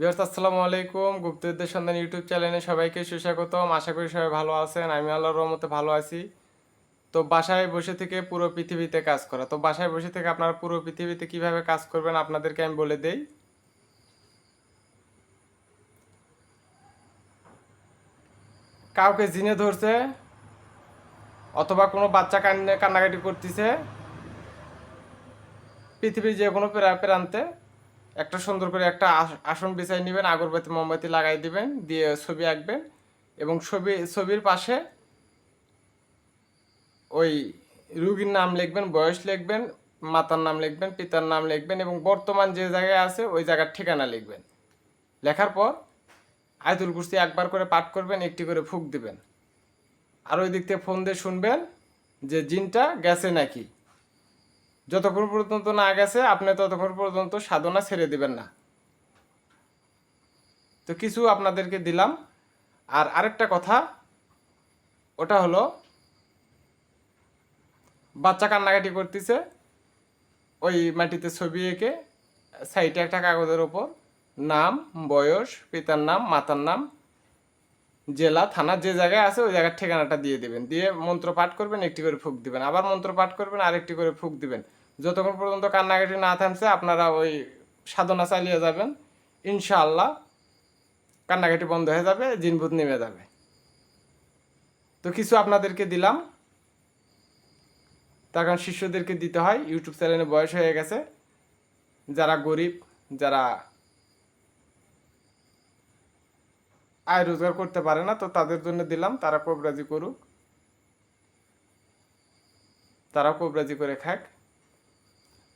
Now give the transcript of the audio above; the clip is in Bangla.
বিহার আসসালামু আলাইকুম। গুপ্তবিদ্যার সন্ধান ইউটিউব চ্যানেলে সবাইকে সুস্বাগতম। আশা করি সবাই ভালো আছেন। আমি আল্লাহর রহমতে ভালো আছি। তো বাসায় বসে থেকে পুরো পৃথিবীতে কাজ করা। তো বাসায় বসে থেকে আপনারা পুরো পৃথিবীতে কীভাবে কাজ করবেন আপনাদেরকে আমি বলে দেই। কাউকে জিনে ধরছে অথবা কোনো বাচ্চা কান্নে কান্নাকাটি করতেছে, পৃথিবীর যে কোনো প্রান্তে একটা সুন্দর করে একটা আস- আসন বিছাই নেবেন, আগরবাতি, মোমবাতি লাগাই দিবেন, দিয়ে ছবি আঁকবেন এবং ছবি, ছবির পাশে ওই রুগীর নাম লিখবেন, বয়স লিখবেন, মাতার নাম লিখবেন, পিতার নাম লিখবেন এবং বর্তমান যে জায়গায় আছে ওই জায়গার ঠিকানা লিখবেন। লেখার পর আয়তুল কুরসি একবার করে পাঠ করবেন, একটি করে ফুক দিবেন। আর ওই দিক থেকে ফোন দিয়ে শুনবেন যে জিনটা গেছে নাকি। যতক্ষণ পর্যন্ত না গেছে, আপনি ততক্ষণ পর্যন্ত সাধনা ছেড়ে দিবেন না। তো কিছু আপনাদেরকে দিলাম। আর আরেকটা কথা, ওটা হলো, বাচ্চা কান্নাকাটি করতেছে, ওই মাটিতে ছবি এঁকে সাইডে একটা কাগজের ওপর, নাম, বয়স, পিতার নাম, মাতার নাম, জেলা, থানা, যে জায়গায় আছে, ওই জায়গার ঠিকানাটা দিয়ে দিবেন। দিয়ে মন্ত্র পাঠ করবেন, একটি করে ফুক দিবেন। আবার মন্ত্র পাঠ করবেন, আরেকটি করে ফুক দিবেন। যতক্ষণ পর্যন্ত কান্নাকাটি না থামছে, আপনারা ওই সাধনা চালিয়ে যাবেন। ইনশাআল্লাহ কান্নাকাটি বন্ধ হয়ে যাবে জিনভূত নেমে যাবে। তো কিছু আপনাদেরকে দিলাম। তার কারণ শিষ্যদেরকে দিতে হয়, ইউটিউব চ্যানেলে বয়স হয়ে গেছে। যারা গরিব, যারা আয় রোজগার করতে পারে না, তো তাদের জন্য দিলাম, তারা কবরাজি করুক। তারাও কবরাজি করে খাক।